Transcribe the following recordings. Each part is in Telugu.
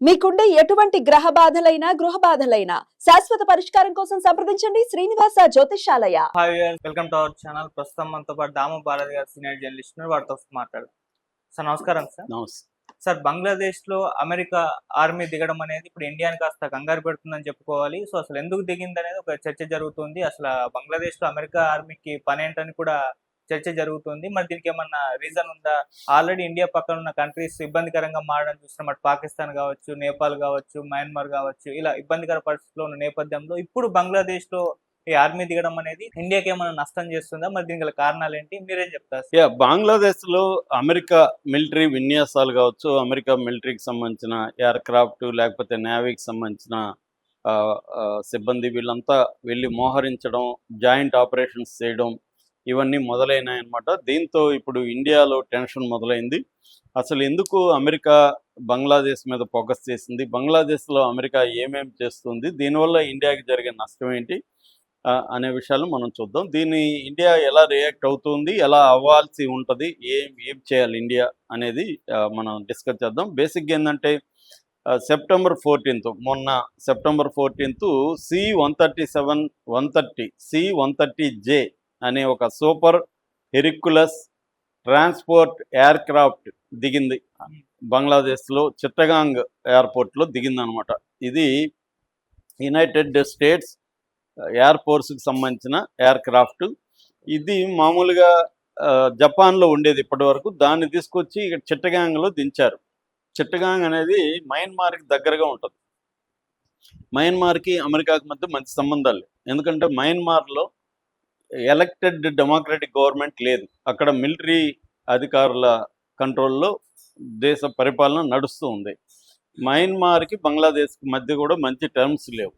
మీకుండే ఎటువంటి గ్రహ బాధలైనా గృహ బాధలైనా శాశ్వత పరిష్కారం కోసం సంప్రదించండి Srinivasa Jyotishalaya hi welcome to our channel ప్రస్తుతం మనతో పాటు దాము భారత్ గారు సీనియర్ జర్నలిస్ట్. వారితో మాట్లాడు సార్ నమస్కారం సార్ నమస్తే సార్ బంగ్లాదేశ్లో అమెరికా ఆర్మీ దిగడం అనేది ఇప్పుడు ఇండియాని కాస్త కంగారు పెడుతుందని చెప్పుకోవాలి. సో అసలు ఎందుకు దిగింది అనేది ఒక చర్చ జరుగుతుంది. అసలు బంగ్లాదేశ్లో అమెరికా ఆర్మీకి పని ఏంటని కూడా చర్చ జరుగుతుంది. మరి దీనికి ఏమన్నా రీజన్ ఉందా? ఆల్రెడీ ఇండియా పక్కన ఉన్న కంట్రీస్ ఇబ్బందికరంగా మారడం చూస్తున్నాం. అటు పాకిస్తాన్ కావచ్చు నేపాల్ కావచ్చు మయన్మార్ కావచ్చు. ఇలా ఇబ్బందికర పరిస్థితుల్లో ఉన్న నేపథ్యంలో ఇప్పుడు బంగ్లాదేశ్లో ఈ ఆర్మీ దిగడం అనేది ఇండియాకి ఏమైనా నష్టం చేస్తుందా? మరి దీనికి గల కారణాలు ఏంటి? మీరేం చెప్తారు? యా బంగ్లాదేశ్లో అమెరికా మిలిటరీ విన్యాసాలు కావచ్చు అమెరికా మిలిటరీకి సంబంధించిన ఎయిర్ క్రాఫ్ట్ లేకపోతే నేవీకి సంబంధించిన ఆ, సిబ్బంది వీళ్ళంతా వెళ్ళి మోహరించడం జాయింట్ ఆపరేషన్స్ చేయడం ఇవన్నీ మొదలైనాయి అన్నమాట దీంతో ఇప్పుడు ఇండియాలో టెన్షన్ మొదలైంది. అసలు ఎందుకు అమెరికా బంగ్లాదేశ్ మీద ఫోకస్ చేసింది? బంగ్లాదేశ్లో అమెరికా ఏమేమి చేస్తుంది? దీనివల్ల ఇండియాకి జరిగే నష్టం ఏంటి? అనే విషయాలు మనం చూద్దాం. దీన్ని ఇండియా ఎలా రియాక్ట్ అవుతుంది? ఎలా అవ్వాల్సి ఉంటుంది? ఏం ఏం చేయాలి ఇండియా అనేది మనం డిస్కస్ చేద్దాం. బేసిక్గా ఏంటంటే సెప్టెంబర్ ఫోర్టీన్త్ మొన్న September fourteenth C one thirty seven one thirty C one thirty J అనే ఒక super Hercules transport aircraft దిగింది. బంగ్లాదేశ్లో చిట్టగాంగ్ ఎయిర్పోర్ట్లో దిగింది అనమాట ఇది యునైటెడ్ స్టేట్స్ ఎయిర్ ఫోర్స్కి సంబంధించిన ఎయిర్ క్రాఫ్ట్ ఇది మామూలుగా జపాన్లో ఉండేది ఇప్పటి వరకు దాన్ని తీసుకొచ్చి ఇక్కడ చిట్టగాంగ్లో దించారు. చిట్టగాంగ్ అనేది మయన్మార్కి దగ్గరగా ఉంటుంది. మయన్మార్కి అమెరికాకి మధ్య మంచి సంబంధాలు ఎందుకంటే మయన్మార్లో ఎలక్టెడ్ డెమోక్రటిక్ గవర్నమెంట్ లేదు. అక్కడ మిలిటరీ అధికారుల కంట్రోల్లో దేశ పరిపాలన నడుస్తూ ఉంది. మయన్మార్కి బంగ్లాదేశ్కి మధ్య కూడా మంచి టర్మ్స్ లేవు.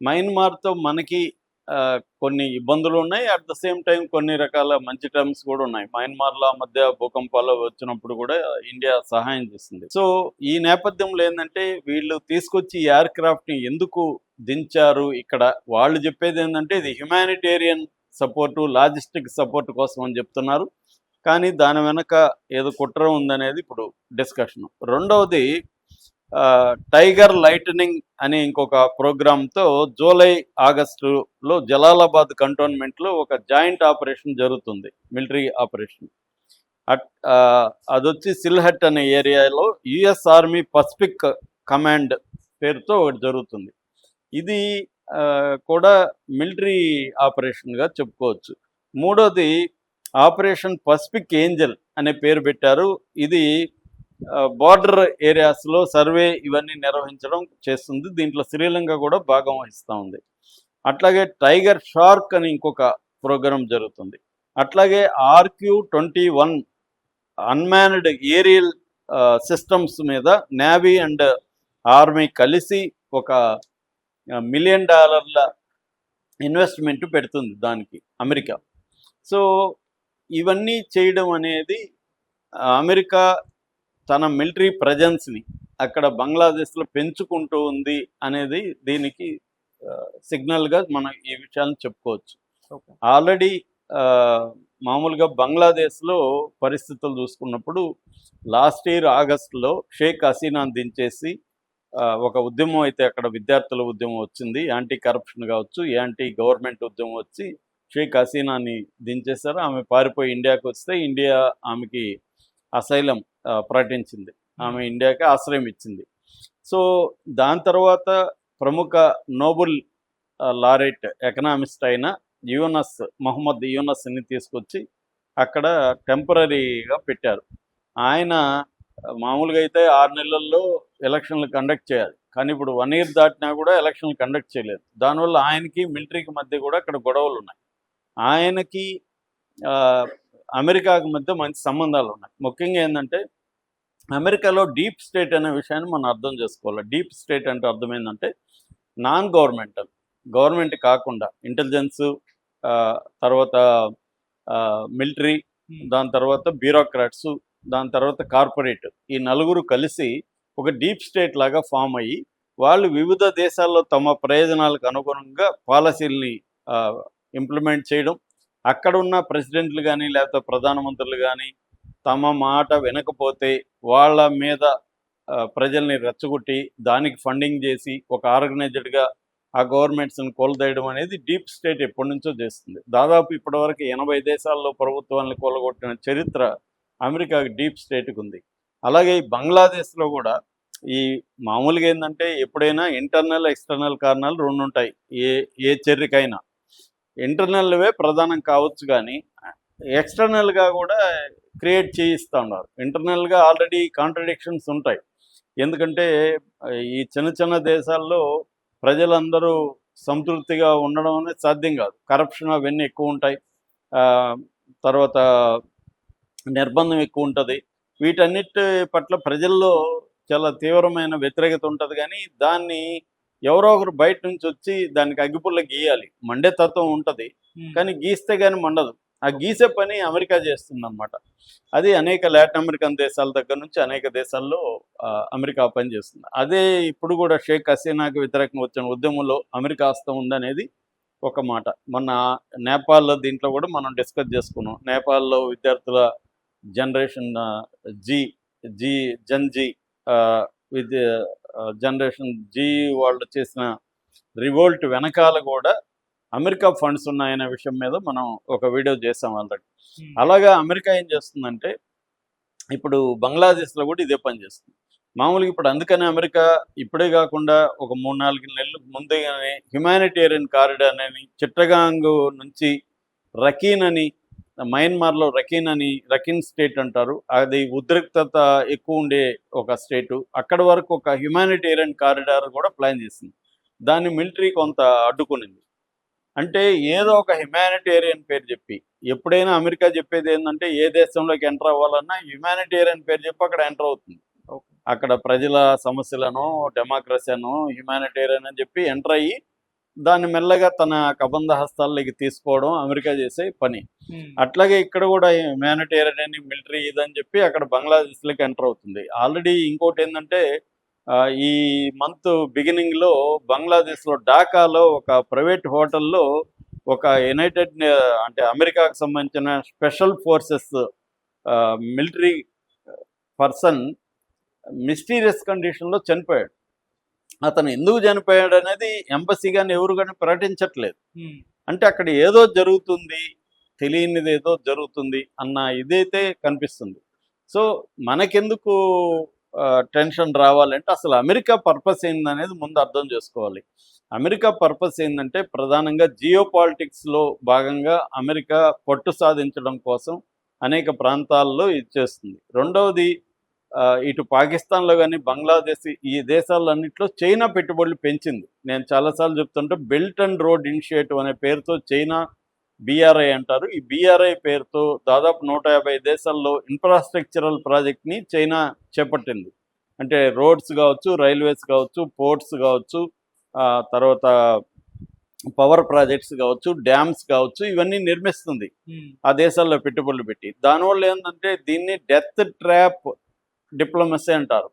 మయన్మార్తో మనకి ఆ, కొన్ని ఇబ్బందులు ఉన్నాయి. అట్ ద సేమ్ టైం కొన్ని రకాల మంచి టర్మ్స్ కూడా ఉన్నాయి. మయన్మార్లో మధ్య భూకంపాలు వచ్చినప్పుడు కూడా ఇండియా సహాయం చేస్తుంది. సో ఈ నేపథ్యంలో ఏంటంటే వీళ్ళు తీసుకొచ్చి ఎయిర్ క్రాఫ్ట్ని ఎందుకు దించారు? ఇక్కడ వాళ్ళు చెప్పేది ఏంటంటే ఇది హ్యుమానిటేరియన్ సపోర్టు లాజిస్టిక్ సపోర్ట్ కోసం అని చెప్తున్నారు. కానీ దాని వెనక ఏదో కుట్ర ఉందనేది ఇప్పుడు డిస్కషన్. రెండవది టైగర్ లైటనింగ్ అనే ఇంకొక ప్రోగ్రామ్తో జూలై ఆగస్టులో జలాలాబాద్ కంటోన్మెంట్లో ఒక జాయింట్ ఆపరేషన్ జరుగుతుంది మిలిటరీ ఆపరేషన్. అట్ ఆ, అదొచ్చి సిల్హట్ అనే ఏరియాలో యుఎస్ ఆర్మీ పసిఫిక్ కమాండ్ పేరుతో ఒకటి జరుగుతుంది. ఇది కూడా మిలిటరీ ఆపరేషన్గా చెప్పుకోవచ్చు. మూడోది ఆపరేషన్ పసిఫిక్ ఏంజల్ అనే పేరు పెట్టారు. ఇది బార్డర్ ఏరియాస్లో సర్వే ఇవన్నీ నిర్వహించడం చేస్తుంది. దీంట్లో శ్రీలంక కూడా భాగం వహిస్తూ ఉంది. అట్లాగే టైగర్ షార్క్ అని ఇంకొక ప్రోగ్రాం జరుగుతుంది. అట్లాగే RQ twenty one unmanned aerial systems మీద నేవీ అండ్ ఆర్మీ కలిసి ఒక మిలియన్ డాలర్ల ఇన్వెస్ట్మెంట్ పెడుతుంది దానికి అమెరికా. సో ఇవన్నీ చేయడం అనేది అమెరికా తన మిలిటరీ ప్రజెన్స్ని అక్కడ బంగ్లాదేశ్లో పెంచుకుంటూ ఉంది అనేది దీనికి సిగ్నల్గా మనం ఈ విషయాలను చెప్పుకోవచ్చు. ఆల్రెడీ మామూలుగా బంగ్లాదేశ్లో పరిస్థితులు చూసుకున్నప్పుడు లాస్ట్ ఇయర్ ఆగస్టులో షేక్ హసీనాను దించేసి ఒక ఉద్యమం అయితే అక్కడ విద్యార్థుల ఉద్యమం వచ్చింది. యాంటీ కరప్షన్ కావచ్చు యాంటీ గవర్నమెంట్ ఉద్యమం వచ్చి షేక్ హసీనాని దించేశారు. ఆమె పారిపోయి ఇండియాకి వస్తే ఇండియా ఆమెకి అసైలం ప్రకటించింది. ఆమె ఇండియాకి ఆశ్రయం ఇచ్చింది. సో దాని తర్వాత ప్రముఖ నోబుల్ లారెట్ ఎకనామిస్ట్ అయిన యూనస్ మొహమ్మద్ యూనస్ని తీసుకొచ్చి అక్కడ టెంపరీగా పెట్టారు. ఆయన మామూలుగా అయితే ఆరు నెలల్లో ఎలక్షన్లు కండక్ట్ చేయాలి. కానీ ఇప్పుడు వన్ ఇయర్ దాటినా కూడా ఎలక్షన్లు కండక్ట్ చేయలేదు. దానివల్ల ఆయనకి మిలిటరీకి మధ్య కూడా అక్కడ గొడవలు ఉన్నాయి. ఆయనకి అమెరికాకి మధ్య మంచి సంబంధాలు ఉన్నాయి. ముఖ్యంగా ఏంటంటే అమెరికాలో డీప్ స్టేట్ అనే విషయాన్ని మనం అర్థం చేసుకోవాలి. డీప్ స్టేట్ అంటే అర్థం ఏంటంటే నాన్ గవర్నమెంటల్ గవర్నమెంట్ కాకుండా ఇంటెలిజెన్స్ తర్వాత మిలిటరీ దాని తర్వాత బ్యూరోక్రాట్స్ దాని తర్వాత కార్పొరేట్. ఈ నలుగురు కలిసి ఒక డీప్ స్టేట్ లాగా ఫామ్ అయ్యి వాళ్ళు వివిధ దేశాల్లో తమ ప్రయోజనాలకు అనుగుణంగా పాలసీల్ని ఇంప్లిమెంట్ చేయడం అక్కడ ఉన్న ప్రెసిడెంట్లు కానీ లేకపోతే ప్రధానమంత్రులు కానీ తమ మాట వినకపోతే వాళ్ళ మీద ప్రజల్ని రెచ్చగొట్టి దానికి ఫండింగ్ చేసి ఒక ఆర్గనైజ్డ్గా ఆ గవర్నమెంట్స్ని కోల్దేయడం అనేది డీప్ స్టేట్ ఎప్పటి నుంచో చేస్తుంది. దాదాపు ఇప్పటివరకు ఎనభై దేశాల్లో ప్రభుత్వాలను కోలగొట్టిన చరిత్ర అమెరికా డీప్ స్టేట్కి ఉంది అలాగే ఈ బంగ్లాదేశ్లో కూడా ఈ మామూలుగా ఏంటంటే ఎప్పుడైనా ఇంటర్నల్ ఎక్స్టర్నల్ కారణాలు రెండు ఉంటాయి ఏ ఏ చర్యకైనా ఇంటర్నల్వే ప్రధానం కావచ్చు కానీ ఎక్స్టర్నల్గా కూడా క్రియేట్ చేయిస్తూ ఉన్నారు ఇంటర్నల్గా ఆల్రెడీ కాంట్రడిక్షన్స్ ఉంటాయి. ఎందుకంటే ఈ చిన్న చిన్న దేశాల్లో ప్రజలందరూ సంతృప్తిగా ఉండడం అనేది సాధ్యం కాదు. కరప్షన్ అవన్నీ ఎక్కువ ఉంటాయి తర్వాత నిర్బంధం ఎక్కువ ఉంటుంది వీటన్నిటి పట్ల ప్రజల్లో చాలా తీవ్రమైన వ్యతిరేకత ఉంటుంది కానీ దాన్ని ఎవరో ఒకరు బయట నుంచి వచ్చి దానికి అగ్గిపుల్ల గీయాలి. మండే తత్వం ఉంటుంది. కానీ గీస్తే కానీ మండదు. ఆ గీసే పని అమెరికా చేస్తుందన్నమాట. అది అనేక లాటిన్ అమెరికన్ దేశాల దగ్గర నుంచి అనేక దేశాల్లో అమెరికా పని చేస్తుంది. అదే ఇప్పుడు కూడా షేక్ హసీనాకి వ్యతిరేకంగా వచ్చిన ఉద్యమంలో అమెరికా హస్తం ఉందనేది ఒక మాట. మొన్న నేపాల్లో దీంట్లో కూడా మనం డిస్కస్ చేసుకున్నాం. నేపాల్లో విద్యార్థుల generation Z Z Gen Z విద్య జనరేషన్ జీ వాళ్ళు చేసిన రివోల్ట్ వెనకాల కూడా అమెరికా ఫండ్స్ ఉన్నాయనే విషయం మీద మనం ఒక వీడియో చేసాం ఆల్రెడీ. అలాగా అమెరికా ఏం చేస్తుందంటే ఇప్పుడు బంగ్లాదేశ్లో కూడా ఇదే పని చేస్తుంది. మామూలుగా ఇప్పుడు అందుకనే అమెరికా ఇప్పుడే కాకుండా ఒక మూడు నాలుగు నెలలు ముందుగానే హ్యుమానిటేరియన్ కారిడార్ అని చిట్టగాంగ్ నుంచి రకీన్ అని మయన్మార్లో రకీన్ అని రకీన్ స్టేట్ అంటారు. అది ఉద్రిక్తత ఎక్కువ ఉండే ఒక స్టేటు అక్కడ వరకు ఒక హ్యుమానిటేరియన్ కారిడార్ కూడా ప్లాన్ చేసింది. దాన్ని మిలిటరీ కొంత అడ్డుకునింది. అంటే ఏదో ఒక హ్యుమానిటేరియన్ పేరు చెప్పి ఎప్పుడైనా అమెరికా చెప్పేది ఏంటంటే ఏ దేశంలోకి ఎంటర్ అవ్వాలన్నా హ్యుమానిటేరియన్ పేరు చెప్పి అక్కడ ఎంటర్ అవుతుంది. అక్కడ ప్రజల సమస్యలను డెమోక్రసీను హ్యుమానిటేరియన్ అని చెప్పి ఎంటర్ అయ్యి దాన్ని మెల్లగా తన కబంధ హస్తాల్లోకి తీసుకోవడం అమెరికా చేసే పని. అట్లాగే ఇక్కడ కూడా హ్యుమానిటేరియన్ అని మిలిటరీ ఇదని చెప్పి అక్కడ బంగ్లాదేశ్లోకి ఎంటర్ అవుతుంది. ఆల్రెడీ ఇంకోటి ఏంటంటే ఈ మంత్ బిగినింగ్లో బంగ్లాదేశ్లో ఢాకాలో ఒక ప్రైవేట్ హోటల్లో ఒక యునైటెడ్ అంటే అమెరికాకు సంబంధించిన special forces military person mysterious కండిషన్లో చనిపోయాడు. అతను ఎందుకు చనిపోయాడు అనేది ఎంబసీ కానీ ఎవరు కానీ ప్రకటించట్లేదు. అంటే అక్కడ ఏదో జరుగుతుంది తెలియనిది ఏదో జరుగుతుంది అన్న ఇదైతే కనిపిస్తుంది. సో మనకెందుకు టెన్షన్ రావాలంటే అసలు అమెరికా పర్పస్ ఏందనేది ముందు అర్థం చేసుకోవాలి. అమెరికా పర్పస్ ఏంటంటే ప్రధానంగా జియో పాలిటిక్స్లో భాగంగా అమెరికా పట్టు సాధించడం కోసం అనేక ప్రాంతాల్లో ఇది చేస్తుంది. రెండవది ఇటు పాకిస్తాన్లో కానీ బంగ్లాదేశ్ ఈ దేశాలన్నింటిలో చైనా పెట్టుబడులు పెంచింది. నేను చాలాసార్లు చెప్తుంటే బెల్ట్ అండ్ రోడ్ ఇనిషియేటివ్ అనే పేరుతో చైనా బీఆర్ఐ అంటారు. ఈ బీఆర్ఐ పేరుతో దాదాపు నూట యాభై దేశాల్లో ఇన్ఫ్రాస్ట్రక్చరల్ ప్రాజెక్ట్ని చైనా చేపట్టింది. అంటే రోడ్స్ కావచ్చు రైల్వేస్ కావచ్చు పోర్ట్స్ కావచ్చు తర్వాత పవర్ ప్రాజెక్ట్స్ కావచ్చు డ్యామ్స్ కావచ్చు ఇవన్నీ నిర్మిస్తుంది. ఆ దేశాల్లో పెట్టుబడులు పెట్టి. దానివల్ల ఏంటంటే దీన్ని డెత్ ట్రాప్ డిప్లొమసీ అంటారు.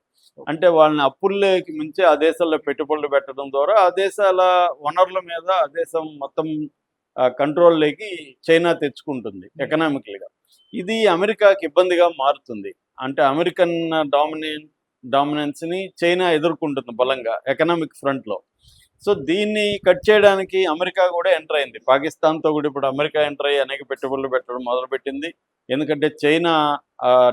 అంటే వాళ్ళని అప్పుల్లోకి మించి ఆ దేశాల్లో పెట్టుబడులు పెట్టడం ద్వారా ఆ దేశాల వనరుల మీద ఆ దేశం మొత్తం కంట్రోల్లోకి చైనా తెచ్చుకుంటుంది ఎకనామికల్గా. ఇది అమెరికాకి ఇబ్బందిగా మారుతుంది. అంటే అమెరికన్ డామినేన్ డామినెన్స్ని చైనా ఎదుర్కొంటుంది బలంగా ఎకనామిక్ ఫ్రంట్లో. సో దీన్ని కట్ చేయడానికి అమెరికా కూడా ఎంటర్ అయింది. పాకిస్తాన్తో కూడా ఇప్పుడు అమెరికా ఎంటర్ అయ్యి అనేక పెట్టుబడులు పెట్టడం మొదలుపెట్టింది. ఎందుకంటే చైనా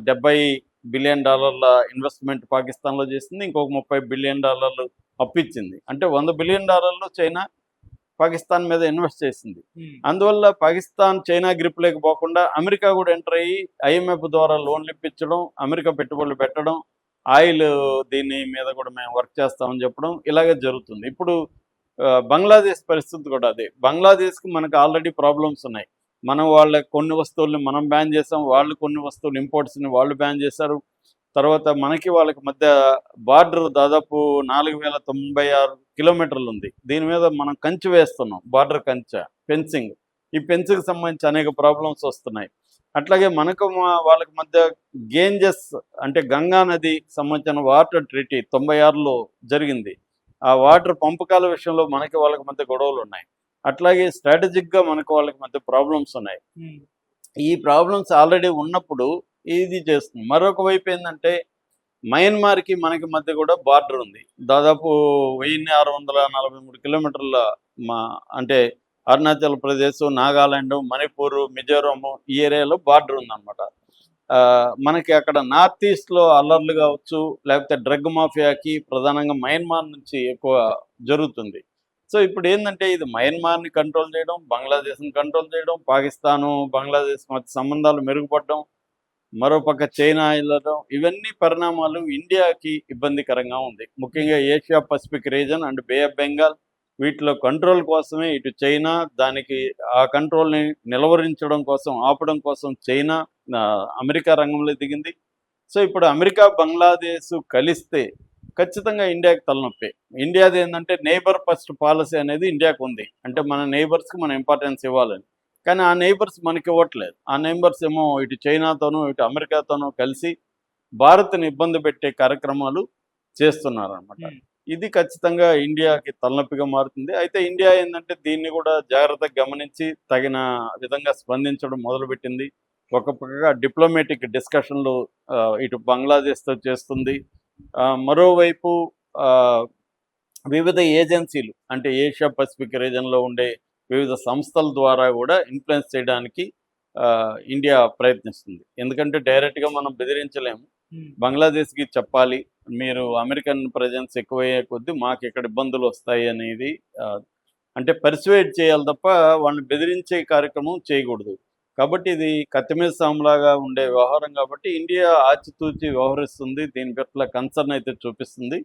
డెబ్బై బిలియన్ డాలర్ల ఇన్వెస్ట్మెంట్ పాకిస్తాన్లో చేసింది ఇంకొక ముప్పై బిలియన్ డాలర్లు అప్పిచ్చింది అంటే వంద బిలియన్ డాలర్లు చైనా పాకిస్తాన్ మీద ఇన్వెస్ట్ చేసింది. అందువల్ల పాకిస్తాన్ చైనా గ్రిప్ లేకపోకుండా అమెరికా కూడా ఎంటర్ అయ్యి ఐఎంఎఫ్ ద్వారా లోన్లు ఇప్పించడం అమెరికా పెట్టుబడులు పెట్టడం ఆయిల్ దీని మీద కూడా మేము వర్క్ చేస్తామని చెప్పడం ఇలాగే జరుగుతుంది. ఇప్పుడు బంగ్లాదేశ్ పరిస్థితి కూడా అదే. బంగ్లాదేశ్కి మనకు ఆల్రెడీ ప్రాబ్లమ్స్ ఉన్నాయి. మనం వాళ్ళ కొన్ని వస్తువుల్ని మనం బ్యాన్ చేసాం వాళ్ళు కొన్ని వస్తువులు ఇంపోర్ట్స్ని వాళ్ళు బ్యాన్ చేశారు తర్వాత మనకి వాళ్ళకి మధ్య బార్డర్ దాదాపు నాలుగు వేల తొంభై ఆరు కిలోమీటర్లు ఉంది. దీని మీద మనం కంచె వేస్తున్నాం బార్డర్ కంచె ఫెన్సింగ్ ఈ ఫెన్సింగ్ సంబంధించి అనేక ప్రాబ్లమ్స్ వస్తున్నాయి. అట్లాగే మనకు వాళ్ళకి మధ్య గేంజెస్ అంటే గంగా నది సంబంధించిన వాటర్ ట్రీటీ తొంభై ఆరులో జరిగింది. ఆ వాటర్ పంపకాల విషయంలో మనకి వాళ్ళకి మధ్య గొడవలు ఉన్నాయి. అట్లాగే స్ట్రాటజిక్గా మనకు వాళ్ళకి మధ్య ప్రాబ్లమ్స్ ఉన్నాయి. ఈ ప్రాబ్లమ్స్ ఆల్రెడీ ఉన్నప్పుడు ఇది చేస్తుంది. మరొక వైపు ఏంటంటే మయన్మార్కి మనకి మధ్య కూడా బార్డర్ ఉంది. దాదాపు వెయ్యిన్ని ఆరు వందల నలభై మూడు కిలోమీటర్ల మా అంటే అరుణాచల్ ప్రదేశ్ నాగాలాండ్ మణిపూర్ మిజోరాం ఈ ఏరియాలో బార్డర్ ఉందన్నమాట. మనకి అక్కడ నార్త్ ఈస్ట్లో అల్లర్లు కావచ్చు లేకపోతే డ్రగ్ మాఫియాకి ప్రధానంగా మయన్మార్ నుంచి ఎక్కువ జరుగుతుంది. సో ఇప్పుడు ఏంటంటే ఇది మయన్మార్ని కంట్రోల్ చేయడం బంగ్లాదేశ్ని కంట్రోల్ చేయడం పాకిస్తాను బంగ్లాదేశ్ మధ్య సంబంధాలు మెరుగుపడడం మరోపక్క చైనా వెళ్ళడం ఇవన్నీ పరిణామాలు ఇండియాకి ఇబ్బందికరంగా ఉంది. ముఖ్యంగా Asia Pacific region and Bay of Bengal వీటిలో కంట్రోల్ కోసమే ఇటు చైనా దానికి ఆ కంట్రోల్ని నిలవరించడం కోసం ఆపడం కోసం చైనా అమెరికా రంగంలో దిగింది. సో ఇప్పుడు అమెరికా బంగ్లాదేశ్ కలిస్తే ఖచ్చితంగా ఇండియాకి తలనొప్పి. ఇండియాది ఏంటంటే నేబర్ ఫస్ట్ పాలసీ అనేది ఇండియాకు ఉంది. అంటే మన నైబర్స్కి మనం ఇంపార్టెన్స్ ఇవ్వాలని. కానీ ఆ నైబర్స్ మనకి ఇవ్వట్లేదు. ఆ నైబర్స్ ఏమో ఇటు చైనాతోనూ ఇటు అమెరికాతోనూ కలిసి భారత్ని ఇబ్బంది పెట్టే కార్యక్రమాలు చేస్తున్నారు అనమాట Hmm. ఇది ఖచ్చితంగా ఇండియాకి తలనొప్పిగా మారుతుంది. అయితే ఇండియా ఏంటంటే దీన్ని కూడా జాగ్రత్తగా గమనించి తగిన విధంగా స్పందించడం మొదలుపెట్టింది. ఒక పక్కగా డిప్లొమాటిక్ డిస్కషన్లు ఇటు బంగ్లాదేశ్తో చేస్తుంది. మరోవైపు వివిధ ఏజెన్సీలు అంటే ఏషియా పసిఫిక్ రీజన్లో ఉండే వివిధ సంస్థల ద్వారా కూడా ఇన్ఫ్లుయెన్స్ చేయడానికి ఇండియా ప్రయత్నిస్తుంది. ఎందుకంటే డైరెక్ట్గా మనం బెదిరించలేము. బంగ్లాదేశ్కి చెప్పాలి మీరు అమెరికన్ ప్రజెన్స్ ఎక్కువయ్యే కొద్దీ మాకు ఇక్కడ ఇబ్బందులు వస్తాయి అనేది అంటే పర్సువేట్ చేయాలి తప్ప వాళ్ళని బెదిరించే కార్యక్రమం చేయకూడదు. కాబట్టి ఇది కత్తిమీద సాములాగా ఉండే వ్యవహారం కాబట్టి ఇండియా ఆచితూచి వ్యవహరిస్తుంది. దీని పట్ల కన్సర్న్ అయితే చూపిస్తుంది.